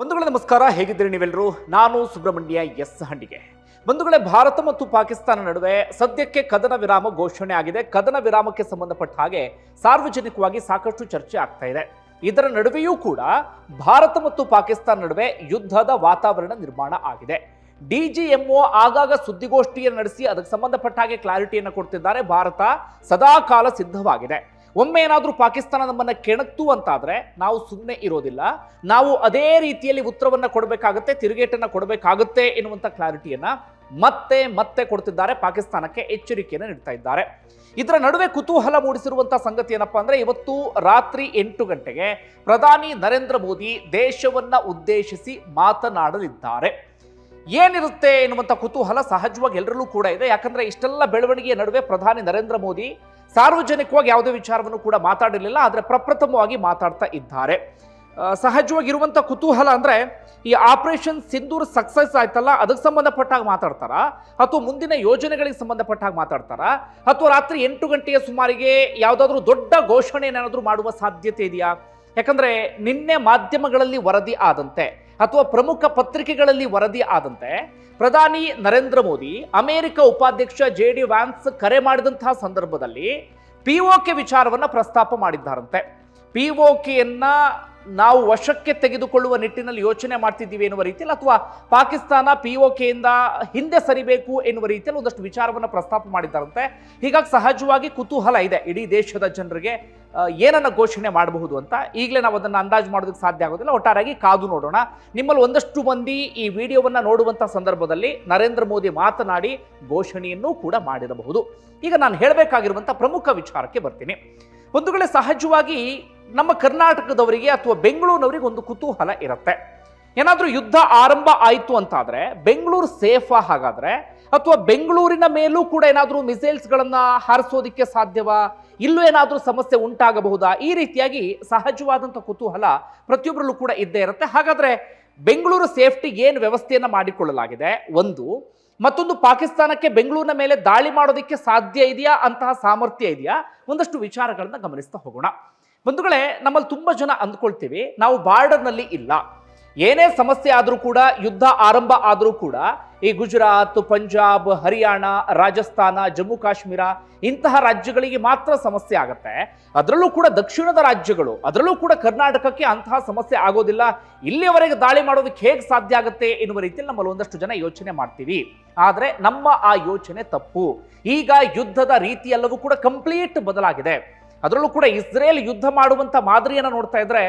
ಬಂಧುಗಳೇ, ನಮಸ್ಕಾರ. ಹೇಗಿದ್ದೀರಿ ನೀವೆಲ್ಲರೂ? ನಾನು ಸುಬ್ರಹ್ಮಣ್ಯ ಎಸ್ ಹಂಡಿಗೆ. ಬಂಧುಗಳೇ, ಭಾರತ ಮತ್ತು ಪಾಕಿಸ್ತಾನ ನಡುವೆ ಸದ್ಯಕ್ಕೆ ಕದನ ವಿರಾಮ ಘೋಷಣೆ ಆಗಿದೆ. ಕದನ ವಿರಾಮಕ್ಕೆ ಸಂಬಂಧಪಟ್ಟ ಹಾಗೆ ಸಾರ್ವಜನಿಕವಾಗಿ ಸಾಕಷ್ಟು ಚರ್ಚೆ ಆಗ್ತಾ ಇದೆ. ಇದರ ನಡುವೆಯೂ ಕೂಡ ಭಾರತ ಮತ್ತು ಪಾಕಿಸ್ತಾನ ನಡುವೆ ಯುದ್ಧದ ವಾತಾವರಣ ನಿರ್ಮಾಣ ಆಗಿದೆ. ಡಿಜಿಎಂಒ ಆಗಾಗ ಸುದ್ದಿಗೋಷ್ಠಿಯನ್ನು ನಡೆಸಿ ಅದಕ್ಕೆ ಸಂಬಂಧಪಟ್ಟ ಹಾಗೆ ಕ್ಲಾರಿಟಿಯನ್ನು ಕೊಡ್ತಿದ್ದಾರೆ. ಭಾರತ ಸದಾಕಾಲ ಸಿದ್ಧವಾಗಿದೆ. ಒಮ್ಮೆ ಏನಾದರೂ ಪಾಕಿಸ್ತಾನ ನಮ್ಮನ್ನು ಕೆಣಕ್ತು ಅಂತಾದರೆ ನಾವು ಸುಮ್ಮನೆ ಇರೋದಿಲ್ಲ. ನಾವು ಅದೇ ರೀತಿಯಲ್ಲಿ ಉತ್ತರವನ್ನು ಕೊಡಬೇಕಾಗುತ್ತೆ, ತಿರುಗೇಟನ್ನು ಕೊಡಬೇಕಾಗುತ್ತೆ ಎನ್ನುವಂಥ ಕ್ಲಾರಿಟಿಯನ್ನು ಮತ್ತೆ ಮತ್ತೆ ಕೊಡ್ತಿದ್ದಾರೆ, ಪಾಕಿಸ್ತಾನಕ್ಕೆ ಎಚ್ಚರಿಕೆಯನ್ನು ನೀಡ್ತಾ ಇದ್ದಾರೆ. ಇದರ ನಡುವೆ ಕುತೂಹಲ ಮೂಡಿಸಿರುವಂತಹ ಸಂಗತಿ ಏನಪ್ಪ ಅಂದ್ರೆ ಇವತ್ತು ರಾತ್ರಿ ಎಂಟು ಗಂಟೆಗೆ ಪ್ರಧಾನಿ ನರೇಂದ್ರ ಮೋದಿ ದೇಶವನ್ನ ಉದ್ದೇಶಿಸಿ ಮಾತನಾಡಲಿದ್ದಾರೆ. ಏನಿರುತ್ತೆ ಎನ್ನುವಂಥ ಕುತೂಹಲ ಸಹಜವಾಗಿ ಎಲ್ಲರಲ್ಲೂ ಕೂಡ ಇದೆ. ಯಾಕಂದ್ರೆ ಇಷ್ಟೆಲ್ಲ ಬೆಳವಣಿಗೆಯ ನಡುವೆ ಪ್ರಧಾನಿ ನರೇಂದ್ರ ಮೋದಿ ಸಾರ್ವಜನಿಕವಾಗಿ ಯಾವುದೇ ವಿಚಾರವನ್ನು ಕೂಡ ಮಾತಾಡಿರಲಿಲ್ಲ, ಆದರೆ ಪ್ರಪ್ರಥಮವಾಗಿ ಮಾತಾಡ್ತಾ ಇದ್ದಾರೆ. ಸಹಜವಾಗಿ ಸಹಜವಾಗಿರುವಂಥ ಕುತೂಹಲ ಅಂದ್ರೆ ಈ ಆಪರೇಷನ್ ಸಿಂಧೂರ್ ಸಕ್ಸಸ್ ಆಯ್ತಲ್ಲ, ಅದಕ್ಕೆ ಸಂಬಂಧಪಟ್ಟಾಗ ಮಾತಾಡ್ತಾರ? ಅಥವಾ ಮುಂದಿನ ಯೋಜನೆಗಳಿಗೆ ಸಂಬಂಧಪಟ್ಟಾಗ ಮಾತಾಡ್ತಾರ? ಅಥವಾ ರಾತ್ರಿ ಎಂಟು ಗಂಟೆಯ ಸುಮಾರಿಗೆ ಯಾವುದಾದ್ರೂ ದೊಡ್ಡ ಘೋಷಣೆ ಏನಾದರೂ ಮಾಡುವ ಸಾಧ್ಯತೆ ಇದೆಯಾ? ಯಾಕಂದ್ರೆ ನಿನ್ನೆ ಮಾಧ್ಯಮಗಳಲ್ಲಿ ವರದಿ ಆದಂತೆ. ಅಥವಾ ಪ್ರಮುಖ ಪತ್ರಿಕೆಗಳಲ್ಲಿ ವರದಿ ಆದಂತೆ ಪ್ರಧಾನಿ ನರೇಂದ್ರ ಮೋದಿ, ಅಮೆರಿಕ ಉಪಾಧ್ಯಕ್ಷ ಜೆ ಡಿ ವ್ಯಾನ್ಸ್ ಕರೆ ಮಾಡಿದಂತಹ ಸಂದರ್ಭದಲ್ಲಿ ಪಿ ಕೆ ವಿಚಾರವನ್ನ ಪ್ರಸ್ತಾಪ ಮಾಡಿದ್ದಾರಂತೆ. ಪಿ ಕೆಯನ್ನ ನಾವು ವಶಕ್ಕೆ ತೆಗೆದುಕೊಳ್ಳುವ ನಿಟ್ಟಿನಲ್ಲಿ ಯೋಚನೆ ಮಾಡ್ತಿದ್ದೀವಿ ಎನ್ನುವ ರೀತಿಯಲ್ಲಿ ಅಥವಾ ಪಾಕಿಸ್ತಾನ ಪಿ ಕೆಯಿಂದ ಹಿಂದೆ ಸರಿಬೇಕು ಎನ್ನುವ ರೀತಿಯಲ್ಲಿ ಒಂದಷ್ಟು ವಿಚಾರವನ್ನು ಪ್ರಸ್ತಾಪ ಮಾಡಿದ್ದಾರಂತೆ. ಹೀಗಾಗಿ ಸಹಜವಾಗಿ ಕುತೂಹಲ ಇದೆ ಇಡೀ ದೇಶದ ಜನರಿಗೆ ಏನನ್ನ ಘೋಷಣೆ ಮಾಡಬಹುದು ಅಂತ ಈಗಲೇ ನಾವು ಅದನ್ನು ಅಂದಾಜು ಮಾಡೋದಕ್ಕೆ ಸಾಧ್ಯ ಆಗೋದಿಲ್ಲ. ಒಟ್ಟಾರಾಗಿ ಕಾದು ನೋಡೋಣ. ನಿಮ್ಮಲ್ಲಿ ಒಂದಷ್ಟು ಮಂದಿ ಈ ವಿಡಿಯೋವನ್ನು ನೋಡುವಂಥ ಸಂದರ್ಭದಲ್ಲಿ ನರೇಂದ್ರ ಮೋದಿ ಮಾತನಾಡಿ ಘೋಷಣೆಯನ್ನು ಕೂಡ ಮಾಡಿರಬಹುದು. ಈಗ ನಾನು ಹೇಳಬೇಕಾಗಿರುವಂಥ ಪ್ರಮುಖ ವಿಚಾರಕ್ಕೆ ಬರ್ತೀನಿ. ಒಂದು ವೇಳೆ ಸಹಜವಾಗಿ ನಮ್ಮ ಕರ್ನಾಟಕದವರಿಗೆ ಅಥವಾ ಬೆಂಗಳೂರಿನವರಿಗೆ ಒಂದು ಕುತೂಹಲ ಇರುತ್ತೆ. ಏನಾದರೂ ಯುದ್ಧ ಆರಂಭ ಆಯಿತು ಅಂತಾದರೆ, ಬೆಂಗಳೂರು ಸೇಫಾ ಹಾಗಾದರೆ, ಅಥವಾ ಬೆಂಗಳೂರಿನ ಮೇಲೂ ಕೂಡ ಏನಾದರೂ ಮಿಸೈಲ್ಸ್ಗಳನ್ನು ಹಾರಿಸೋದಕ್ಕೆ ಸಾಧ್ಯವಾ? ಇಲ್ಲೂ ಏನಾದರೂ ಸಮಸ್ಯೆ ಉಂಟಾಗಬಹುದಾ? ಈ ರೀತಿಯಾಗಿ ಸಹಜವಾದಂಥ ಕುತೂಹಲ ಪ್ರತಿಯೊಬ್ಬರಲ್ಲೂ ಕೂಡ ಇದ್ದೇ ಇರುತ್ತೆ. ಹಾಗಾದರೆ ಬೆಂಗಳೂರು ಸೇಫ್ಟಿಗೆ ಏನು ವ್ಯವಸ್ಥೆಯನ್ನು ಮಾಡಿಕೊಳ್ಳಲಾಗಿದೆ? ಒಂದು, ಮತ್ತೊಂದು ಪಾಕಿಸ್ತಾನಕ್ಕೆ ಬೆಂಗಳೂರಿನ ಮೇಲೆ ದಾಳಿ ಮಾಡೋದಕ್ಕೆ ಸಾಧ್ಯ ಇದೆಯಾ? ಅಂತಹ ಸಾಮರ್ಥ್ಯ ಇದೆಯಾ? ಒಂದಷ್ಟು ವಿಚಾರಗಳನ್ನು ಗಮನಿಸ್ತಾ ಹೋಗೋಣ. ಬಂಧುಗಳೇ, ನಮ್ಮಲ್ಲಿ ತುಂಬಾ ಜನ ಅಂದ್ಕೊಳ್ತೀವಿ, ನಾವು ಬಾರ್ಡರ್ನಲ್ಲಿ ಇಲ್ಲ. ಏನೇ ಸಮಸ್ಯೆ ಆದರೂ ಕೂಡ, ಯುದ್ಧ ಆರಂಭ ಆದರೂ ಕೂಡ, ಈ ಗುಜರಾತ್, ಪಂಜಾಬ್, ಹರಿಯಾಣ, ರಾಜಸ್ಥಾನ, ಜಮ್ಮು ಕಾಶ್ಮೀರ ಇಂತಹ ರಾಜ್ಯಗಳಿಗೆ ಮಾತ್ರ ಸಮಸ್ಯೆ ಆಗುತ್ತೆ. ಅದರಲ್ಲೂ ಕೂಡ ದಕ್ಷಿಣದ ರಾಜ್ಯಗಳು, ಅದರಲ್ಲೂ ಕೂಡ ಕರ್ನಾಟಕಕ್ಕೆ ಅಂತಹ ಸಮಸ್ಯೆ ಆಗೋದಿಲ್ಲ. ಇಲ್ಲಿಯವರೆಗೆ ದಾಳಿ ಮಾಡೋದಕ್ಕೆ ಹೇಗೆ ಸಾಧ್ಯ ಆಗುತ್ತೆ ಎನ್ನುವ ರೀತಿಯಲ್ಲಿ ನಮ್ಮಲ್ಲಿ ಒಂದಷ್ಟು ಜನ ಯೋಚನೆ ಮಾಡ್ತೀವಿ. ಆದರೆ ನಮ್ಮ ಆ ಯೋಚನೆ ತಪ್ಪು. ಈಗ ಯುದ್ಧದ ರೀತಿಯೆಲ್ಲವೂ ಕೂಡ ಕಂಪ್ಲೀಟ್ ಬದಲಾಗಿದೆ. ಅದರಲ್ಲೂ ಕೂಡ ಇಸ್ರೇಲ್ ಯುದ್ಧ ಮಾಡುವಂತ ಮಾದರಿಯನ್ನು ನೋಡ್ತಾ ಇದ್ರೆ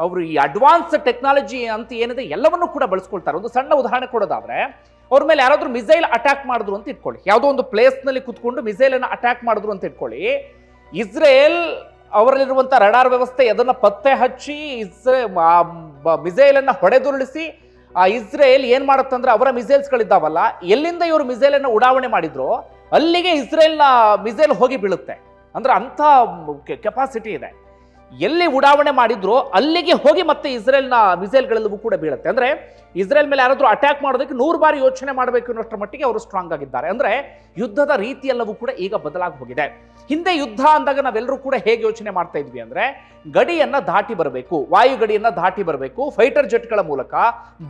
ಅವರು ಈ ಅಡ್ವಾನ್ಸ್ ಟೆಕ್ನಾಲಜಿ ಅಂತ ಏನಿದೆ ಎಲ್ಲವನ್ನೂ ಕೂಡ ಬಳಸ್ಕೊಳ್ತಾರೆ. ಒಂದು ಸಣ್ಣ ಉದಾಹರಣೆ ಕೊಡೋದಾದ್ರೆ, ಅವ್ರ ಮೇಲೆ ಯಾರಾದರೂ ಮಿಸೈಲ್ ಅಟ್ಯಾಕ್ ಮಾಡಿದ್ರು ಅಂತ ಇಟ್ಕೊಳ್ಳಿ. ಯಾವುದೋ ಒಂದು ಪ್ಲೇಸ್ನಲ್ಲಿ ಕುತ್ಕೊಂಡು ಮಿಸೈಲ್ ಅನ್ನ ಅಟ್ಯಾಕ್ ಮಾಡಿದ್ರು ಅಂತ ಇಟ್ಕೊಳ್ಳಿ. ಇಸ್ರೇಲ್ ಅವರಲ್ಲಿರುವಂಥ ರಡಾರ್ ವ್ಯವಸ್ಥೆ ಅದನ್ನ ಪತ್ತೆ ಹಚ್ಚಿ, ಇಸ್ರೇ ಮಿಸೈಲ್ ಅನ್ನ ಹೊಡೆದುರುಳಿಸಿ, ಆ, ಇಸ್ರೇಲ್ ಏನ್ ಮಾಡುತ್ತಂದ್ರೆ ಅವರ ಮಿಸೈಲ್ಸ್ಗಳಿದ್ದಾವಲ್ಲ ಎಲ್ಲಿಂದ ಇವರು ಮಿಸೈಲ್ ಅನ್ನ ಉಡಾವಣೆ ಮಾಡಿದ್ರು, ಅಲ್ಲಿಗೆ ಇಸ್ರೇಲ್ನ ಮಿಸೈಲ್ ಹೋಗಿ ಬೀಳುತ್ತೆ. ಅಂದ್ರೆ ಅಂಥ ಕೆಪಾಸಿಟಿ ಇದೆ. ಎಲ್ಲಿ ಉಡಾವಣೆ ಮಾಡಿದ್ರೋ ಅಲ್ಲಿಗೆ ಹೋಗಿ ಮತ್ತೆ ಇಸ್ರೇಲ್ನ ಮಿಸೈಲ್ಗಳೆಲ್ಲವೂ ಕೂಡ ಬೀಳುತ್ತೆ. ಅಂದ್ರೆ ಇಸ್ರೇಲ್ ಮೇಲೆ ಯಾರಾದರೂ ಅಟ್ಯಾಕ್ ಮಾಡೋದಕ್ಕೆ ನೂರು ಬಾರಿ ಯೋಚನೆ ಮಾಡಬೇಕು ಅನ್ನೋಷ್ಟರ ಮಟ್ಟಿಗೆ ಅವರು ಸ್ಟ್ರಾಂಗ್ ಆಗಿದ್ದಾರೆ. ಅಂದ್ರೆ ಯುದ್ಧದ ರೀತಿ ಎಲ್ಲವೂ ಕೂಡ ಈಗ ಬದಲಾಗಿ ಹೋಗಿದೆ. ಹಿಂದೆ ಯುದ್ಧ ಅಂದಾಗ ನಾವೆಲ್ಲರೂ ಕೂಡ ಹೇಗೆ ಯೋಚನೆ ಮಾಡ್ತಾ ಇದ್ವಿ ಅಂದ್ರೆ ಗಡಿಯನ್ನ ದಾಟಿ ಬರಬೇಕು, ವಾಯು ಗಡಿಯನ್ನ ದಾಟಿ ಬರಬೇಕು ಫೈಟರ್ ಜೆಟ್ಗಳ ಮೂಲಕ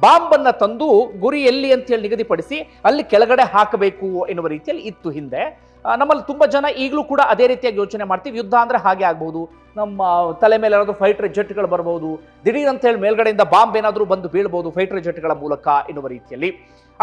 ಬಾಂಬನ್ನು ತಂದು ಗುರಿ ಎಲ್ಲಿ ಅಂತೇಳಿ ನಿಗದಿಪಡಿಸಿ ಅಲ್ಲಿ ಕೆಳಗಡೆ ಹಾಕಬೇಕು ಎನ್ನುವ ರೀತಿಯಲ್ಲಿ ಇತ್ತು ಹಿಂದೆ. ನಮ್ಮಲ್ಲಿ ತುಂಬ ಜನ ಈಗಲೂ ಕೂಡ ಅದೇ ರೀತಿಯಾಗಿ ಯೋಚನೆ ಮಾಡ್ತೀವಿ. ಯುದ್ಧ ಅಂದರೆ ಹಾಗೆ ಆಗ್ಬೋದು. ನಮ್ಮ ತಲೆ ಮೇಲೆ ಏನಾದರೂ ಫೈಟರ್ ಜೆಟ್ಗಳು ಬರ್ಬೋದು. ದಿಢೀರ್ ಅಂತ ಹೇಳಿ ಮೇಲ್ಗಡೆಯಿಂದ ಬಾಂಬ್ ಏನಾದರೂ ಬಂದು ಬೀಳ್ಬೋದು ಫೈಟರ್ ಜೆಟ್ಗಳ ಮೂಲಕ ಎನ್ನುವ ರೀತಿಯಲ್ಲಿ.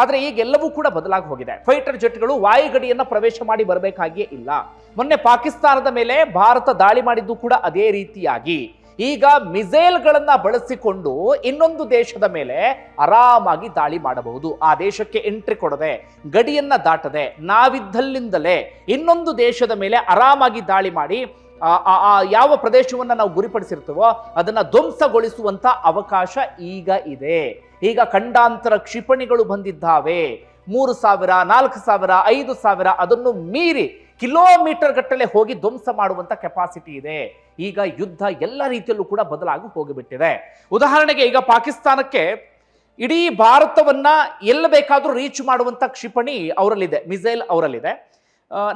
ಆದರೆ ಈಗ ಎಲ್ಲವೂ ಕೂಡ ಬದಲಾಗಿ ಹೋಗಿದೆ. ಫೈಟರ್ ಜೆಟ್ಗಳು ವಾಯುಗಡಿಯನ್ನು ಪ್ರವೇಶ ಮಾಡಿ ಬರಬೇಕಾಗಿಯೇ ಇಲ್ಲ. ಮೊನ್ನೆ ಪಾಕಿಸ್ತಾನದ ಮೇಲೆ ಭಾರತ ದಾಳಿ ಮಾಡಿದ್ದು ಕೂಡ ಅದೇ ರೀತಿಯಾಗಿ. ಈಗ ಮಿಸೈಲ್ಗಳನ್ನು ಬಳಸಿಕೊಂಡು ಇನ್ನೊಂದು ದೇಶದ ಮೇಲೆ ಆರಾಮಾಗಿ ದಾಳಿ ಮಾಡಬಹುದು. ಆ ದೇಶಕ್ಕೆ ಎಂಟ್ರಿ ಕೊಡದೆ, ಗಡಿಯನ್ನ ದಾಟದೆ, ನಾವಿದ್ದಲ್ಲಿಂದಲೇ ಇನ್ನೊಂದು ದೇಶದ ಮೇಲೆ ಆರಾಮಾಗಿ ದಾಳಿ ಮಾಡಿ, ಆ- ಯಾವ ಪ್ರದೇಶವನ್ನ ನಾವು ಗುರಿಪಡಿಸಿರ್ತೀವೋ ಅದನ್ನ ಧ್ವಂಸಗೊಳಿಸುವಂಥ ಅವಕಾಶ ಈಗ ಇದೆ. ಈಗ ಖಂಡಾಂತರ ಕ್ಷಿಪಣಿಗಳು ಬಂದಿದ್ದಾವೆ. ಮೂರು ಸಾವಿರ, ನಾಲ್ಕು ಸಾವಿರ, ಐದು ಸಾವಿರ ಅದನ್ನು ಮೀರಿ ಕಿಲೋಮೀಟರ್ ಗಟ್ಟಲೆ ಹೋಗಿ ಧ್ವಂಸ ಮಾಡುವಂತ ಕೆಪಾಸಿಟಿ ಇದೆ. ಈಗ ಯುದ್ಧ ಎಲ್ಲ ರೀತಿಯಲ್ಲೂ ಕೂಡ ಬದಲಾಗಿ ಹೋಗಿಬಿಟ್ಟಿದೆ. ಉದಾಹರಣೆಗೆ ಈಗ ಪಾಕಿಸ್ತಾನಕ್ಕೆ ಇಡೀ ಭಾರತವನ್ನ ಎಲ್ಲ ಬೇಕಾದರೂ ರೀಚ್ ಮಾಡುವಂತ ಕ್ಷಿಪಣಿ ಅವರಲ್ಲಿದೆ ಮಿಸೈಲ್ ಅವರಲ್ಲಿದೆ.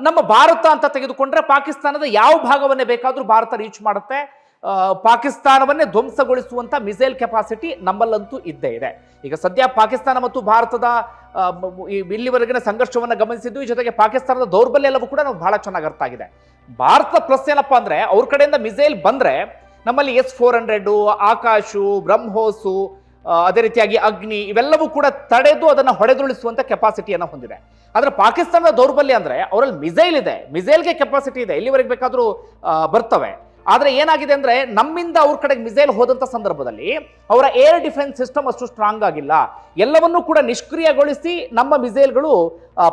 ನಮ್ಮ ಭಾರತ ಅಂತ ತೆಗೆದುಕೊಂಡ್ರೆ ಪಾಕಿಸ್ತಾನದ ಯಾವ ಭಾಗವನ್ನೇ ಬೇಕಾದರೂ ಭಾರತ ರೀಚ್ ಮಾಡುತ್ತೆ. ಪಾಕಿಸ್ತಾನವನ್ನೇ ಧ್ವಂಸಗೊಳಿಸುವಂತ ಮಿಸೈಲ್ ಕೆಪಾಸಿಟಿ ನಮ್ಮಲ್ಲಂತೂ ಇದ್ದೇ ಇದೆ. ಈಗ ಸದ್ಯ ಪಾಕಿಸ್ತಾನ ಮತ್ತು ಭಾರತದ ಇಲ್ಲಿವರೆಗಿನ ಸಂಘರ್ಷವನ್ನು ಗಮನಿಸಿದ್ದು, ಈ ಜೊತೆಗೆ ಪಾಕಿಸ್ತಾನದ ದೌರ್ಬಲ್ಯ ಎಲ್ಲವೂ ಕೂಡ ನಾವು ಬಹಳ ಚೆನ್ನಾಗಿ ಅರ್ಥ ಆಗಿದೆ. ಭಾರತದ ಪ್ಲಸ್ ಏನಪ್ಪಾ ಅಂದ್ರೆ, ಅವ್ರ ಕಡೆಯಿಂದ ಮಿಸೈಲ್ ಬಂದ್ರೆ ನಮ್ಮಲ್ಲಿ S four hundred, Akash, BrahMos ಅದೇ ರೀತಿಯಾಗಿ ಅಗ್ನಿ, ಇವೆಲ್ಲವೂ ಕೂಡ ತಡೆದು ಅದನ್ನು ಹೊಡೆದುರುಳಿಸುವಂಥ ಕೆಪಾಸಿಟಿಯನ್ನು ಹೊಂದಿದೆ. ಆದರೆ ಪಾಕಿಸ್ತಾನದ ದೌರ್ಬಲ್ಯ ಅಂದ್ರೆ, ಅವರಲ್ಲಿ ಮಿಸೈಲ್ ಇದೆ. ಮಿಸೈಲ್ಗೆ ಕೆಪಾಸಿಟಿ ಇದೆ. ಇಲ್ಲಿವರೆಗೆ ಬೇಕಾದರೂ ಬರ್ತವೆ. ಆದ್ರೆ ಏನಾಗಿದೆ ಅಂದ್ರೆ ನಮ್ಮಿಂದ ಅವ್ರ ಕಡೆಗೆ ಮಿಸೈಲ್ ಹೋದಂಥ ಸಂದರ್ಭದಲ್ಲಿ ಅವರ ಏರ್ ಡಿಫೆನ್ಸ್ ಸಿಸ್ಟಮ್ ಅಷ್ಟು ಸ್ಟ್ರಾಂಗ್ ಆಗಿಲ್ಲ. ಎಲ್ಲವನ್ನೂ ಕೂಡ ನಿಷ್ಕ್ರಿಯಗೊಳಿಸಿ ನಮ್ಮ ಮಿಸೈಲ್ಗಳು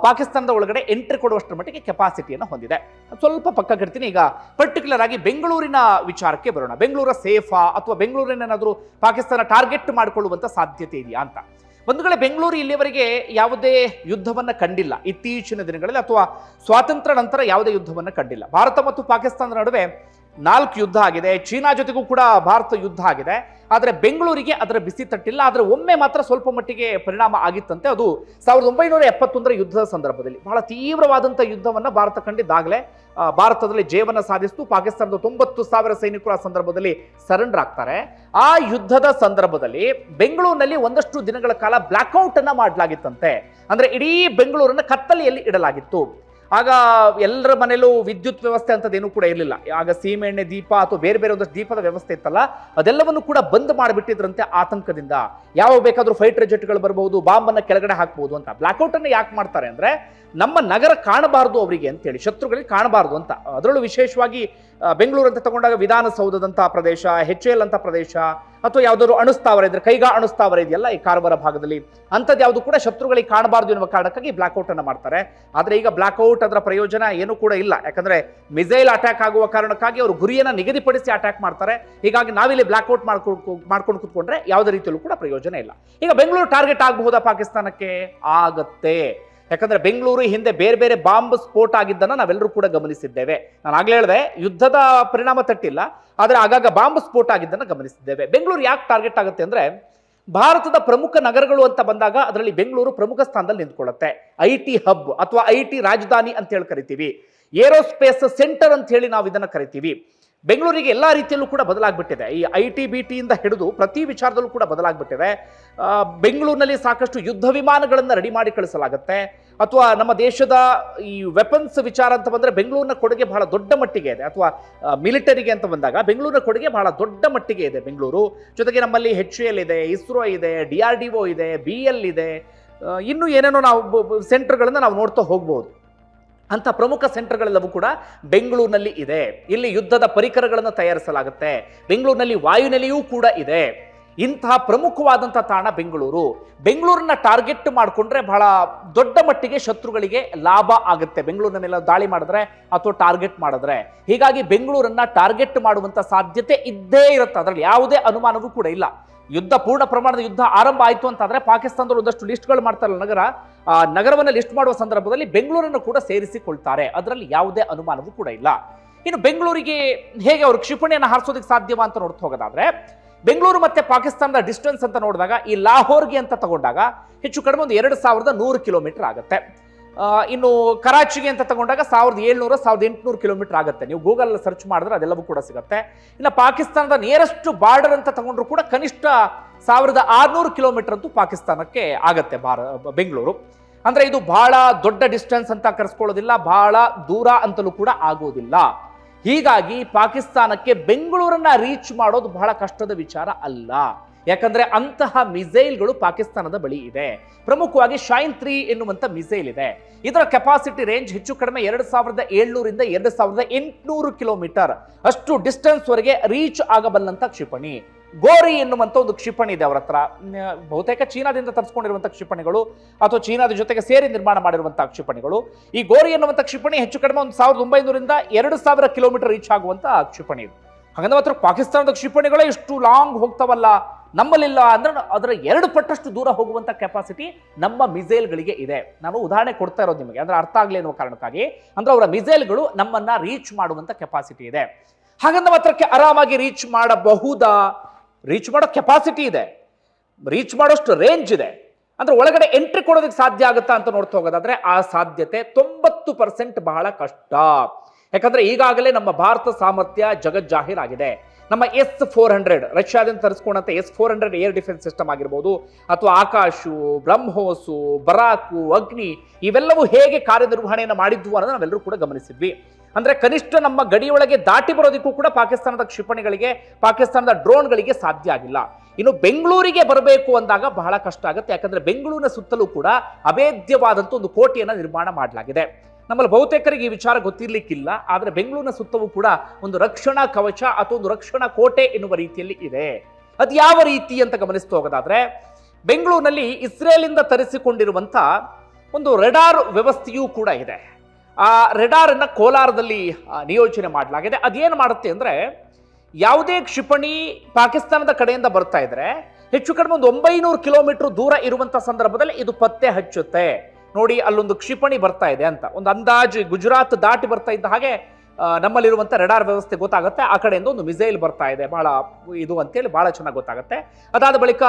ಪಾಕಿಸ್ತಾನದ ಒಳಗಡೆ ಎಂಟ್ರಿ ಕೊಡುವಷ್ಟರ ಮಟ್ಟಿಗೆ ಕೆಪಾಸಿಟಿಯನ್ನು ಹೊಂದಿದೆ. ಸ್ವಲ್ಪ ಪಕ್ಕ ಕಟ್ತೀನಿ ಈಗ. ಪರ್ಟಿಕ್ಯುಲರ್ ಆಗಿ ಬೆಂಗಳೂರಿನ ವಿಚಾರಕ್ಕೆ ಬರೋಣ. ಬೆಂಗಳೂರ ಸೇಫಾ ಅಥವಾ ಬೆಂಗಳೂರಿನ ಏನಾದರೂ ಪಾಕಿಸ್ತಾನ ಟಾರ್ಗೆಟ್ ಮಾಡಿಕೊಳ್ಳುವಂಥ ಸಾಧ್ಯತೆ ಇದೆಯಾ ಅಂತ. ಒಂದು ಕಡೆ ಬೆಂಗಳೂರು ಇಲ್ಲಿಯವರೆಗೆ ಯಾವುದೇ ಯುದ್ಧವನ್ನು ಕಂಡಿಲ್ಲ. ಇತ್ತೀಚಿನ ದಿನಗಳಲ್ಲಿ ಅಥವಾ ಸ್ವಾತಂತ್ರ್ಯ ನಂತರ ಯಾವುದೇ ಯುದ್ಧವನ್ನು ಕಂಡಿಲ್ಲ. ಭಾರತ ಮತ್ತು ಪಾಕಿಸ್ತಾನದ ನಡುವೆ ನಾಲ್ಕು ಯುದ್ಧ ಆಗಿದೆ. ಚೀನಾ ಜೊತೆಗೂ ಕೂಡ ಭಾರತ ಯುದ್ಧ ಆಗಿದೆ. ಆದರೆ ಬೆಂಗಳೂರಿಗೆ ಅದರ ಬಿಸಿ ತಟ್ಟಿಲ್ಲ. ಆದರೆ ಒಮ್ಮೆ ಮಾತ್ರ ಸ್ವಲ್ಪ ಮಟ್ಟಿಗೆ ಪರಿಣಾಮ ಆಗಿತ್ತಂತೆ. ಅದು ಸಾವಿರದ ಒಂಬೈನೂರ ಎಪ್ಪತ್ತೊಂದರ ಯುದ್ಧದ ಸಂದರ್ಭದಲ್ಲಿ. ಬಹಳ ತೀವ್ರವಾದಂಥ ಯುದ್ಧವನ್ನು ಭಾರತ ಕಂಡಿದ್ದಾಗಲೇ ಭಾರತದಲ್ಲಿ ಜೇವನ ಸಾಧಿಸಿತು. ಪಾಕಿಸ್ತಾನದ ತೊಂಬತ್ತು ಸಾವಿರ ಸೈನಿಕರು ಆ ಸಂದರ್ಭದಲ್ಲಿ ಸರೆಂಡರ್ ಆಗ್ತಾರೆ. ಆ ಯುದ್ಧದ ಸಂದರ್ಭದಲ್ಲಿ ಬೆಂಗಳೂರಿನಲ್ಲಿ ಒಂದಷ್ಟು ದಿನಗಳ ಕಾಲ ಬ್ಲಾಕ್ಔಟ್ ಅನ್ನ ಮಾಡಲಾಗಿತ್ತಂತೆ. ಅಂದ್ರೆ ಇಡೀ ಬೆಂಗಳೂರನ್ನ ಕತ್ತಲೆಯಲ್ಲಿ ಇಡಲಾಗಿತ್ತು. ಆಗ ಎಲ್ಲರ ಮನೆಯಲ್ಲೂ ವಿದ್ಯುತ್ ವ್ಯವಸ್ಥೆ ಅಂತದೇನು ಕೂಡ ಇರಲಿಲ್ಲ. ಆಗ ಸೀಮೆಎಣ್ಣೆ ದೀಪ ಅಥವಾ ಬೇರೆ ಬೇರೆ ಒಂದಷ್ಟು ದೀಪದ ವ್ಯವಸ್ಥೆ ಇತ್ತಲ್ಲ, ಅದೆಲ್ಲವನ್ನು ಕೂಡ ಬಂದ್ ಮಾಡಿಬಿಟ್ಟಿದ್ರಂತೆ ಆತಂಕದಿಂದ. ಯಾವ ಬೇಕಾದ್ರೂ ಫೈಟರ್ ಜೆಟ್ಗಳು ಬರಬಹುದು ಬಾಂಬ್ ಕೆಳಗಡೆ ಹಾಕಬಹುದು ಅಂತ. ಬ್ಲಾಕ್ಔಟ್ ಅನ್ನ ಯಾಕೆ ಮಾಡ್ತಾರೆ ಅಂದ್ರೆ, ನಮ್ಮ ನಗರ ಕಾಣಬಾರದು ಅವರಿಗೆ ಅಂತೇಳಿ ಶತ್ರುಗಳಿಗೆ ಕಾಣಬಾರದು ಅಂತ. ಅದರಲ್ಲೂ ವಿಶೇಷವಾಗಿ ಬೆಂಗಳೂರು ಅಂತ ತಗೊಂಡಾಗ ವಿಧಾನಸೌಧದಂತಹ ಪ್ರದೇಶ ಹೆಚ್ ಎಲ್ ಅಂತ ಪ್ರದೇಶ, ಅಥವಾ ಯಾವ್ದಾದ್ರು ಅಣುಸ್ತಾವರ ಇದ್ರೆ, ಕೈಗಾ ಅಣುಸ್ತಾವರ ಇದೆಯಲ್ಲ ಈ ಕಾರವಾರ ಭಾಗದಲ್ಲಿ ಅಂಥದ್ದು ಯಾವುದು ಕೂಡ ಶತ್ರುಗಳಿಗೆ ಕಾಣಬಾರದು ಎನ್ನುವ ಕಾರಣಕ್ಕಾಗಿ ಬ್ಲಾಕ್ಔಟ್ ಅನ್ನು ಮಾಡ್ತಾರೆ. ಆದರೆ ಈಗ ಬ್ಲಾಕ್ಔಟ್ ಅದರ ಪ್ರಯೋಜನ ಏನು ಕೂಡ ಇಲ್ಲ. ಯಾಕಂದ್ರೆ ಮಿಸೈಲ್ ಅಟ್ಯಾಕ್ ಆಗುವ ಕಾರಣಕ್ಕಾಗಿ ಅವರು ಗುರಿಯನ್ನ ನಿಗದಿಪಡಿಸಿ ಅಟ್ಯಾಕ್ ಮಾಡ್ತಾರೆ. ಹೀಗಾಗಿ ನಾವಿಲ್ಲಿ ಬ್ಲಾಕ್ಔಟ್ ಮಾಡ್ಕೊಂಡು ಮಾಡ್ಕೊಂಡು ಕೂತ್ಕೊಂಡ್ರೆ ಯಾವುದೇ ರೀತಿಯಲ್ಲೂ ಕೂಡ ಪ್ರಯೋಜನ ಇಲ್ಲ. ಈಗ ಬೆಂಗಳೂರು ಟಾರ್ಗೆಟ್ ಆಗಬಹುದಾ ಪಾಕಿಸ್ತಾನಕ್ಕೆ? ಆಗತ್ತೆ. ಯಾಕಂದ್ರೆ ಬೆಂಗಳೂರು ಹಿಂದೆ ಬೇರೆ ಬೇರೆ ಬಾಂಬ್ ಸ್ಫೋಟ ಆಗಿದ್ದನ್ನ ನಾವೆಲ್ಲರೂ ಕೂಡ ಗಮನಿಸಿದ್ದೇವೆ. ನಾನು ಆಗ್ಲೇ ಹೇಳಿದೆ, ಯುದ್ಧದ ಪರಿಣಾಮ ತಟ್ಟಿಲ್ಲ, ಆದರೆ ಆಗಾಗ ಬಾಂಬ್ ಸ್ಫೋಟ ಆಗಿದ್ದನ್ನ ಗಮನಿಸಿದ್ದೇವೆ. ಬೆಂಗಳೂರು ಯಾಕೆ ಟಾರ್ಗೆಟ್ ಆಗುತ್ತೆ ಅಂದ್ರೆ, ಭಾರತದ ಪ್ರಮುಖ ನಗರಗಳು ಅಂತ ಬಂದಾಗ ಅದರಲ್ಲಿ ಬೆಂಗಳೂರು ಪ್ರಮುಖ ಸ್ಥಾನದಲ್ಲಿ ನಿಂತ್ಕೊಳ್ಳುತ್ತೆ. ಐ ಟಿ ಹಬ್ ಅಥವಾ ಐ ಟಿ ರಾಜಧಾನಿ ಅಂತ ಹೇಳಿ ಕರಿತೀವಿ. ಏರೋಸ್ಪೇಸ್ ಸೆಂಟರ್ ಅಂತ ಹೇಳಿ ನಾವು ಇದನ್ನ ಕರಿತೀವಿ. ಬೆಂಗಳೂರಿಗೆ ಎಲ್ಲ ರೀತಿಯಲ್ಲೂ ಕೂಡ ಬದಲಾಗ್ಬಿಟ್ಟಿದೆ. ಈ ಐ ಟಿ ಬಿ ಟಿಯಿಂದ ಹಿಡಿದು ಪ್ರತಿ ವಿಚಾರದಲ್ಲೂ ಕೂಡ ಬದಲಾಗ್ಬಿಟ್ಟಿದೆ. ಬೆಂಗಳೂರಿನಲ್ಲಿ ಸಾಕಷ್ಟು ಯುದ್ಧ ವಿಮಾನಗಳನ್ನು ರೆಡಿ ಮಾಡಿ ಕಳಿಸಲಾಗುತ್ತೆ. ಅಥವಾ ನಮ್ಮ ದೇಶದ ಈ ವೆಪನ್ಸ್ ವಿಚಾರ ಅಂತ ಬಂದ್ರೆ ಬೆಂಗಳೂರಿನ ಕೊಡುಗೆ ಬಹಳ ದೊಡ್ಡ ಮಟ್ಟಿಗೆ ಇದೆ. ಅಥವಾ ಮಿಲಿಟರಿಗೆ ಅಂತ ಬಂದಾಗ ಬೆಂಗಳೂರಿನ ಕೊಡುಗೆ ಬಹಳ ದೊಡ್ಡ ಮಟ್ಟಿಗೆ ಇದೆ ಬೆಂಗಳೂರು. ಜೊತೆಗೆ ನಮ್ಮಲ್ಲಿ ಹೆಚ್ ಎಲ್ ಇದೆ ಇಸ್ರೋ ಇದೆ ಡಿ ಆರ್ ಡಿ ಒ ಇದೆ ಬಿ ಎಲ್ ಇದೆ. ಇನ್ನೂ ಏನೇನೋ ನಾವು ಸೆಂಟರ್ಗಳನ್ನು ನಾವು ನೋಡ್ತಾ ಹೋಗ್ಬೋದು. ಅಂತ ಪ್ರಮುಖ ಸೆಂಟರ್ಗಳೆಲ್ಲವೂ ಕೂಡ ಬೆಂಗಳೂರಿನಲ್ಲಿ ಇದೆ. ಇಲ್ಲಿ ಯುದ್ಧದ ಪರಿಕರಗಳನ್ನು ತಯಾರಿಸಲಾಗುತ್ತೆ. ಬೆಂಗಳೂರಿನಲ್ಲಿ ವಾಯುನೆಲೆಯೂ ಕೂಡ ಇದೆ. ಇಂತಹ ಪ್ರಮುಖವಾದಂಥ ತಾಣ ಬೆಂಗಳೂರು. ಬೆಂಗಳೂರನ್ನ ಟಾರ್ಗೆಟ್ ಮಾಡಿಕೊಂಡ್ರೆ ಬಹಳ ದೊಡ್ಡ ಮಟ್ಟಿಗೆ ಶತ್ರುಗಳಿಗೆ ಲಾಭ ಆಗುತ್ತೆ. ಬೆಂಗಳೂರಿನ ದಾಳಿ ಮಾಡಿದ್ರೆ ಅಥವಾ ಟಾರ್ಗೆಟ್ ಮಾಡಿದ್ರೆ. ಹೀಗಾಗಿ ಬೆಂಗಳೂರನ್ನ ಟಾರ್ಗೆಟ್ ಮಾಡುವಂಥ ಸಾಧ್ಯತೆ ಇದ್ದೇ ಇರುತ್ತೆ. ಅದರಲ್ಲಿ ಯಾವುದೇ ಅನುಮಾನವೂ ಕೂಡ ಇಲ್ಲ. ಯುದ್ಧ, ಪೂರ್ಣ ಪ್ರಮಾಣದ ಯುದ್ಧ ಆರಂಭ ಆಯಿತು ಅಂತಂದರೆ ಪಾಕಿಸ್ತಾನದವರು ಒಂದಷ್ಟು ಲಿಸ್ಟ್ಗಳು ಮಾಡ್ತಾರಲ್ಲ ನಗರ. ಆ, ನಗರವನ್ನು ಲಿಸ್ಟ್ ಮಾಡುವ ಸಂದರ್ಭದಲ್ಲಿ ಬೆಂಗಳೂರನ್ನು ಕೂಡ ಸೇರಿಸಿಕೊಳ್ತಾರೆ. ಅದರಲ್ಲಿ ಯಾವುದೇ ಅನುಮಾನವೂ ಕೂಡ ಇಲ್ಲ. ಇನ್ನು ಬೆಂಗಳೂರಿಗೆ ಹೇಗೆ ಅವರು ಕ್ಷಿಪಣಿಯನ್ನು ಹಾರಿಸೋದಕ್ಕೆ ಸಾಧ್ಯವಾ ಅಂತ ನೋಡ್ತಾ ಹೋಗೋದಾದ್ರೆ, ಬೆಂಗಳೂರು ಮತ್ತೆ ಪಾಕಿಸ್ತಾನದ ಡಿಸ್ಟೆನ್ಸ್ ಅಂತ ನೋಡಿದಾಗ ಈ ಲಾಹೋರ್ಗೆ ಅಂತ ತಗೊಂಡಾಗ ಹೆಚ್ಚು ಕಡಿಮೆ ಒಂದು ಎರಡು ಸಾವಿರದ ನೂರು ಕಿಲೋಮೀಟರ್ ಆಗುತ್ತೆ. ಇನ್ನು ಕರಾಚಿಗೆ ಅಂತ ತಗೊಂಡಾಗ ಸಾವಿರದ ಏಳ್ನೂರ, ಸಾವಿರದ ಎಂಟುನೂರು ಕಿಲೋಮೀಟರ್ ಆಗುತ್ತೆ. ನೀವು ಗೂಗಲ್ ಸರ್ಚ್ ಮಾಡಿದ್ರೆ ಅದೆಲ್ಲವೂ ಕೂಡ ಸಿಗುತ್ತೆ. ಇನ್ನು ಪಾಕಿಸ್ತಾನದ ನಿಯರೆಸ್ಟ್ ಬಾರ್ಡರ್ ಅಂತ ತಗೊಂಡ್ರು ಕೂಡ ಕನಿಷ್ಠ ಸಾವಿರದ ಆರ್ನೂರು ಕಿಲೋಮೀಟರ್ ಅಂತೂ ಪಾಕಿಸ್ತಾನಕ್ಕೆ ಆಗತ್ತೆ ಭಾರ ಬೆಂಗಳೂರು. ಅಂದ್ರೆ ಇದು ಬಹಳ ದೊಡ್ಡ ಡಿಸ್ಟೆನ್ಸ್ ಅಂತ ಕರೆಸ್ಕೊಳ್ಳೋದಿಲ್ಲ ಬಹಳ ದೂರ ಅಂತಲೂ ಕೂಡ ಆಗೋದಿಲ್ಲ. ಹೀಗಾಗಿ ಪಾಕಿಸ್ತಾನಕ್ಕೆ ಬೆಂಗಳೂರನ್ನ ರೀಚ್ ಮಾಡೋದು ಬಹಳ ಕಷ್ಟದ ವಿಚಾರ ಅಲ್ಲ. ಯಾಕಂದ್ರೆ ಅಂತಹ ಮಿಸೈಲ್ಗಳು ಪಾಕಿಸ್ತಾನದ ಬಳಿ ಇದೆ. ಪ್ರಮುಖವಾಗಿ ಶೈನ್ ತ್ರೀ ಎನ್ನುವಂತ ಮಿಸೈಲ್ ಇದೆ. ಇದರ ಕೆಪಾಸಿಟಿ ರೇಂಜ್ ಹೆಚ್ಚು ಕಡಿಮೆ ಎರಡು ಸಾವಿರದ ಏಳ್ನೂರಿಂದ ಎರಡು ಸಾವಿರದ ಎಂಟುನೂರು ಕಿಲೋಮೀಟರ್. ಅಷ್ಟು ಡಿಸ್ಟೆನ್ಸ್ ವರೆಗೆ ರೀಚ್ ಆಗಬಲ್ಲಂತ ಕ್ಷಿಪಣಿ. ಗೋರಿ ಎನ್ನುವಂತ ಒಂದು ಕ್ಷಿಪಣಿ ಇದೆ ಅವರ ಹತ್ರ ಬಹುತೇಕ ಚೀನಾದಿಂದ ತರಿಸಿಕೊಂಡಿರುವಂತ ಕ್ಷಿಪಣಿಗಳು ಅಥವಾ ಚೀನಾದ ಜೊತೆಗೆ ಸೇರಿ ನಿರ್ಮಾಣ ಮಾಡಿರುವಂತಹ ಕ್ಷಿಪಣಿಗಳು. ಈ ಗೋರಿ ಎನ್ನುವಂತ ಕ್ಷಿಪಣಿ ಹೆಚ್ಚು ಕಡಿಮೆ ಒಂದು ಸಾವಿರದ ಒಂಬೈನೂರಿಂದ ಎರಡು ಸಾವಿರ ಕಿಲೋಮೀಟರ್ ರೀಚ್ ಆಗುವಂತಹ ಕ್ಷಿಪಣಿ ಹಾಗಂದ್ರೆ ಮಾತ್ರ ಪಾಕಿಸ್ತಾನದ ಕ್ಷಿಪಣಿಗಳೇ ಇಷ್ಟು ಲಾಂಗ್ ಹೋಗ್ತಾವಲ್ಲ, ನಮ್ಮಲ್ಲಿಲ್ಲ ಅಂದ್ರೆ ಅದರ ಎರಡು ಪಟ್ಟಷ್ಟು ದೂರ ಹೋಗುವಂತ ಕೆಪಾಸಿಟಿ ನಮ್ಮ ಮಿಸೈಲ್ಗಳಿಗೆ ಇದೆ. ನಾನು ಉದಾಹರಣೆ ಕೊಡ್ತಾ ಇರೋದು ನಿಮಗೆ, ಅಂದ್ರೆ ಅರ್ಥ ಆಗಲಿ ಅನ್ನೋ ಕಾರಣಕ್ಕಾಗಿ. ಅಂದ್ರೆ ಅವರ ಮಿಸೈಲ್ಗಳು ನಮ್ಮನ್ನ ರೀಚ್ ಮಾಡುವಂತ ಕೆಪಾಸಿಟಿ ಇದೆ. ಹಾಗಂದ ಮಾತ್ರಕ್ಕೆ ಆರಾಮಾಗಿ ರೀಚ್ ಮಾಡಬಹುದಾ? ರೀಚ್ ಮಾಡೋ ಕೆಪಾಸಿಟಿ ಇದೆ. ರೀಚ್ ಮಾಡೋಷ್ಟು ರೇಂಜ್ ಇದೆ. ಅಂದ್ರೆ ಒಳಗಡೆ ಎಂಟ್ರಿ ಕೊಡೋದಕ್ಕೆ ಸಾಧ್ಯ ಆಗುತ್ತಾ ಅಂತ ನೋಡ್ತಾ ಹೋಗೋದಾದ್ರೆ ಆ ಸಾಧ್ಯತೆ ತೊಂಬತ್ತು ಪರ್ಸೆಂಟ್ ಬಹಳ ಕಷ್ಟ. ಯಾಕಂದ್ರೆ ಈಗಾಗಲೇ ನಮ್ಮ ಭಾರತ ಸಾಮರ್ಥ್ಯ ಜಗಜ್ಜಾಹೀರಾಗಿದೆ ನಮ್ಮ ಎಸ್ ಫೋರ್ ಹಂಡ್ರೆಡ್, ರಷ್ಯಾದಿಂದ ತರಿಸ್ಕೊಂಡಂತ S four hundred air defence system ಆಗಿರ್ಬೋದು, ಅಥವಾ ಆಕಾಶು, ಬ್ರಹ್ಮೋಸು, ಬರಾಕು, ಅಗ್ನಿ, ಇವೆಲ್ಲವೂ ಹೇಗೆ ಕಾರ್ಯನಿರ್ವಹಣೆಯನ್ನು ಮಾಡಿದ್ವು ಅನ್ನೋದು ನಾವೆಲ್ಲರೂ ಕೂಡ ಗಮನಿಸಿದ್ವಿ. ಅಂದ್ರೆ ಕನಿಷ್ಠ ನಮ್ಮ ಗಡಿಯೊಳಗೆ ದಾಟಿ ಬರೋದಕ್ಕೂ ಕೂಡ ಪಾಕಿಸ್ತಾನದ ಕ್ಷಿಪಣಿಗಳಿಗೆ, ಪಾಕಿಸ್ತಾನದ ಡ್ರೋನ್ಗಳಿಗೆ ಸಾಧ್ಯ ಆಗಿಲ್ಲ. ಇನ್ನು ಬೆಂಗಳೂರಿಗೆ ಬರಬೇಕು ಅಂದಾಗ ಬಹಳ ಕಷ್ಟ ಆಗುತ್ತೆ. ಯಾಕಂದ್ರೆ ಬೆಂಗಳೂರಿನ ಸುತ್ತಲೂ ಕೂಡ ಅಭೇದ್ಯವಾದಂಥ ಒಂದು ಕೋಟೆಯನ್ನು ನಿರ್ಮಾಣ ಮಾಡಲಾಗಿದೆ. ನಮ್ಮಲ್ಲಿ ಬಹುತೇಕರಿಗೆ ಈ ವಿಚಾರ ಗೊತ್ತಿರಲಿಕ್ಕಿಲ್ಲ, ಆದರೆ ಬೆಂಗಳೂರಿನ ಸುತ್ತವೂ ಕೂಡ ಒಂದು ರಕ್ಷಣಾ ಕವಚ ಅಥವಾ ಒಂದು ರಕ್ಷಣಾ ಕೋಟೆ ಎನ್ನುವ ರೀತಿಯಲ್ಲಿ ಇದೆ. ಅದು ಯಾವ ರೀತಿ ಅಂತ ಗಮನಿಸ್ತಾ ಹೋಗೋದಾದ್ರೆ, ಬೆಂಗಳೂರಿನಲ್ಲಿ ಇಸ್ರೇಲಿಂದ ತರಿಸಿಕೊಂಡಿರುವಂಥ ಒಂದು ರೆಡಾರ್ ವ್ಯವಸ್ಥೆಯೂ ಕೂಡ ಇದೆ. ಆ ರೆಡಾರನ್ನು ಕೋಲಾರದಲ್ಲಿ ನಿಯೋಜನೆ ಮಾಡಲಾಗಿದೆ. ಅದೇನು ಮಾಡುತ್ತೆ ಅಂದ್ರೆ, ಯಾವುದೇ ಕ್ಷಿಪಣಿ ಪಾಕಿಸ್ತಾನದ ಕಡೆಯಿಂದ ಬರ್ತಾ ಇದ್ರೆ, ಹೆಚ್ಚು ಕಡಿಮೆ ಒಂದು ಒಂಬೈನೂರು ಕಿಲೋಮೀಟರ್ ದೂರ ಇರುವಂಥ ಸಂದರ್ಭದಲ್ಲಿ ಇದು ಪತ್ತೆ ಹಚ್ಚುತ್ತೆ. ನೋಡಿ ಅಲ್ಲೊಂದು ಕ್ಷಿಪಣಿ ಬರ್ತಾ ಇದೆ ಅಂತ. ಒಂದು ಅಂದಾಜು ಗುಜರಾತ್ ದಾಟಿ ಬರ್ತಾ ಇದ್ದ ಹಾಗೆ ನಮ್ಮಲ್ಲಿರುವಂಥ ರೆಡಾರ್ ವ್ಯವಸ್ಥೆ ಗೊತ್ತಾಗುತ್ತೆ. ಆ ಕಡೆಯಿಂದ ಒಂದು ಮಿಸೈಲ್ ಬರ್ತಾ ಇದೆ. ಬಹಳ ಇದು ಅಂತೇಳಿ ಬಹಳ ಚೆನ್ನಾಗಿ ಗೊತ್ತಾಗುತ್ತೆ. ಅದಾದ ಬಳಿಕ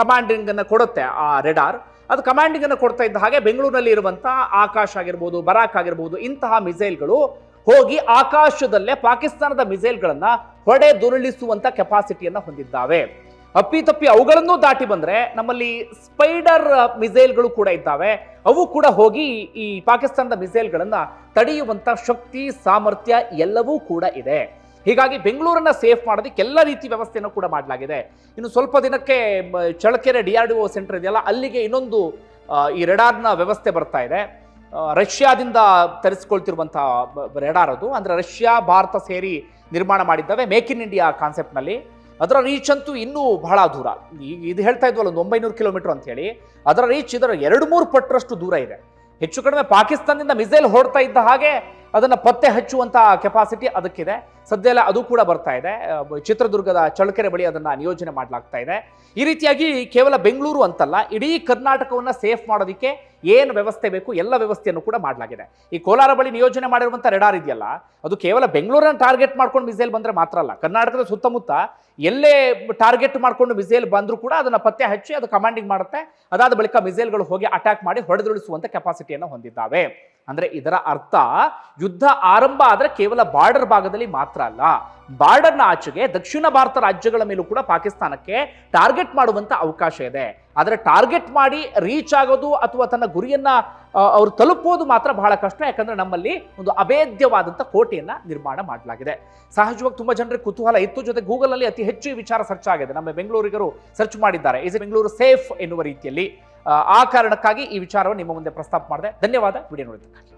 ಕಮಾಂಡಿಂಗ್ ಅನ್ನು ಕೊಡುತ್ತೆ ಆ ರೆಡಾರ್. ಅದು ಕಮಾಂಡಿಂಗ್ ಅನ್ನು ಕೊಡ್ತಾ ಇದ್ದ ಹಾಗೆ ಬೆಂಗಳೂರಿನಲ್ಲಿ ಇರುವಂತ ಆಕಾಶ್ ಆಗಿರ್ಬೋದು, ಬರಾಕ್ ಆಗಿರ್ಬೋದು, ಇಂತಹ ಮಿಸೈಲ್ಗಳು ಹೋಗಿ ಆಕಾಶದಲ್ಲೇ ಪಾಕಿಸ್ತಾನದ ಮಿಸೈಲ್ಗಳನ್ನ ಹೊಡೆದುರುಳಿಸುವಂಥ ಕೆಪಾಸಿಟಿಯನ್ನ ಹೊಂದಿದ್ದಾವೆ. ಅಪ್ಪಿತಪ್ಪಿ ಅವುಗಳನ್ನು ದಾಟಿ ಬಂದ್ರೆ ನಮ್ಮಲ್ಲಿ ಸ್ಪೈಡರ್ ಮಿಸೈಲ್ಗಳು ಕೂಡ ಇದ್ದಾವೆ. ಅವು ಕೂಡ ಹೋಗಿ ಈ ಪಾಕಿಸ್ತಾನದ ಮಿಸೈಲ್ಗಳನ್ನ ತಡೆಯುವಂತ ಶಕ್ತಿ, ಸಾಮರ್ಥ್ಯ ಎಲ್ಲವೂ ಕೂಡ ಇದೆ. ಹೀಗಾಗಿ ಬೆಂಗಳೂರನ್ನ ಸೇಫ್ ಮಾಡೋದಕ್ಕೆ ಎಲ್ಲ ರೀತಿ ವ್ಯವಸ್ಥೆಯನ್ನು ಕೂಡ ಮಾಡಲಾಗಿದೆ. ಇನ್ನು ಸ್ವಲ್ಪ ದಿನಕ್ಕೆ Challakere D R O centre ಇದೆಯಲ್ಲ, ಅಲ್ಲಿಗೆ ಇನ್ನೊಂದು ಈ ರೆಡಾರ್ನ ವ್ಯವಸ್ಥೆ ಬರ್ತಾ ಇದೆ. ರಷ್ಯಾದಿಂದ ತರಿಸ್ಕೊಳ್ತಿರುವಂತಹ ರೆಡಾರ್ ಅದು. ಅಂದ್ರೆ ರಷ್ಯಾ, ಭಾರತ ಸೇರಿ ನಿರ್ಮಾಣ ಮಾಡಿದ್ದಾವೆ ಮೇಕ್ ಇನ್ ಇಂಡಿಯಾ ಕಾನ್ಸೆಪ್ಟ್ನಲ್ಲಿ. ಅದರ ರೀಚ್ ಅಂತೂ ಇನ್ನೂ ಬಹಳ ದೂರ. ಈಗ ಇದು ಹೇಳ್ತಾ ಇದ್ವಲ್ಲ, ಒಂದು ಒಂಬೈನೂರು ಕಿಲೋಮೀಟರ್ ಅಂತ ಹೇಳಿ. ಅದರ ರೀಚ್ ಇದರ ಎರಡು ಮೂರು ಪಟ್ಟರಷ್ಟು ದೂರ ಇದೆ. ಹೆಚ್ಚು ಕಡಿಮೆ ಪಾಕಿಸ್ತಾನದಿಂದ ಮಿಸೈಲ್ ಹೊಡ್ತಾ ಇದ್ದ ಹಾಗೆ ಅದನ್ನ ಪತ್ತೆ ಹಚ್ಚುವಂಥ ಕೆಪಾಸಿಟಿ ಅದಕ್ಕಿದೆ. ಸದ್ಯ ಎಲ್ಲ ಅದು ಕೂಡ ಬರ್ತಾ ಇದೆ. ಚಿತ್ರದುರ್ಗದ ಚಳ್ಳಕೆರೆ ಬಳಿ ಅದನ್ನು ನಿಯೋಜನೆ ಮಾಡಲಾಗ್ತಾ ಇದೆ. ಈ ರೀತಿಯಾಗಿ ಕೇವಲ ಬೆಂಗಳೂರು ಅಂತಲ್ಲ, ಇಡೀ ಕರ್ನಾಟಕವನ್ನು ಸೇಫ್ ಮಾಡೋದಕ್ಕೆ ಏನು ವ್ಯವಸ್ಥೆ ಬೇಕು, ಎಲ್ಲ ವ್ಯವಸ್ಥೆಯನ್ನು ಕೂಡ ಮಾಡಲಾಗಿದೆ. ಈ ಕೋಲಾರ ಬಳಿ ನಿಯೋಜನೆ ಮಾಡಿರುವಂಥ ರೆಡಾರ್ ಇದೆಯಲ್ಲ, ಅದು ಕೇವಲ ಬೆಂಗಳೂರನ್ನ ಟಾರ್ಗೆಟ್ ಮಾಡ್ಕೊಂಡು ಮಿಸೈಲ್ ಬಂದರೆ ಮಾತ್ರ ಅಲ್ಲ, ಕರ್ನಾಟಕದ ಸುತ್ತಮುತ್ತ ಎಲ್ಲೇ ಟಾರ್ಗೆಟ್ ಮಾಡಿಕೊಂಡು ಮಿಸೈಲ್ ಬಂದರೂ ಕೂಡ ಅದನ್ನು ಪತ್ತೆ ಹಚ್ಚಿ ಅದು ಕಮಾಂಡಿಂಗ್ ಮಾಡುತ್ತೆ. ಅದಾದ ಬಳಿಕ ಮಿಸೈಲ್ಗಳು ಹೋಗಿ ಅಟ್ಯಾಕ್ ಮಾಡಿ ಹೊಡೆದುಳಿಸುವಂಥ ಕೆಪಾಸಿಟಿಯನ್ನು ಹೊಂದಿದ್ದಾವೆ. ಅಂದ್ರೆ ಇದರ ಅರ್ಥ ಯುದ್ಧ ಆರಂಭ ಆದ್ರೆ ಕೇವಲ ಬಾರ್ಡರ್ ಭಾಗದಲ್ಲಿ ಮಾತ್ರ ಅಲ್ಲ. ಬಾರ್ಡರ್ನ ಆಚೆಗೆ ದಕ್ಷಿಣ ಭಾರತ ರಾಜ್ಯಗಳ ಮೇಲೂ ಕೂಡ ಪಾಕಿಸ್ತಾನಕ್ಕೆ ಟಾರ್ಗೆಟ್ ಮಾಡುವಂತ ಅವಕಾಶ ಇದೆ. ಆದರೆ ಟಾರ್ಗೆಟ್ ಮಾಡಿ ರೀಚ್ ಆಗೋದು ಅಥವಾ ತನ್ನ ಗುರಿಯನ್ನ ಅವರು ತಲುಪೋದು ಮಾತ್ರ ಬಹಳ ಕಷ್ಟ. ಯಾಕಂದ್ರೆ ನಮ್ಮಲ್ಲಿ ಒಂದು ಅಭೇದ್ಯವಾದಂಥ ಕೋಟೆಯನ್ನ ನಿರ್ಮಾಣ ಮಾಡಲಾಗಿದೆ. ಸಹಜವಾಗಿ ತುಂಬಾ ಜನರಿಗೆ ಕುತೂಹಲ ಇತ್ತು. ಜೊತೆ ಗೂಗಲ್ ಅಲ್ಲಿ ಅತಿ ಹೆಚ್ಚು ವಿಚಾರ ಸರ್ಚ್ ಆಗಿದೆ. ನಮ್ಮ ಬೆಂಗಳೂರಿಗರು ಸರ್ಚ್ ಮಾಡಿದ್ದಾರೆ. ಇಸ್ ಬೆಂಗಳೂರು ಸೇಫ್ ಎನ್ನುವ ರೀತಿಯಲ್ಲಿ? ಆ ಕಾರಣಕ್ಕಾಗಿ ಈ ವಿಚಾರವನ್ನು ನಿಮ್ಮ ಮುಂದೆ ಪ್ರಸ್ತಾಪ ಮಾಡಿದೆ. ಧನ್ಯವಾದ. ವಿಡಿಯೋ ನೋಡಿದ್ದಕ್ಕಾಗಿ.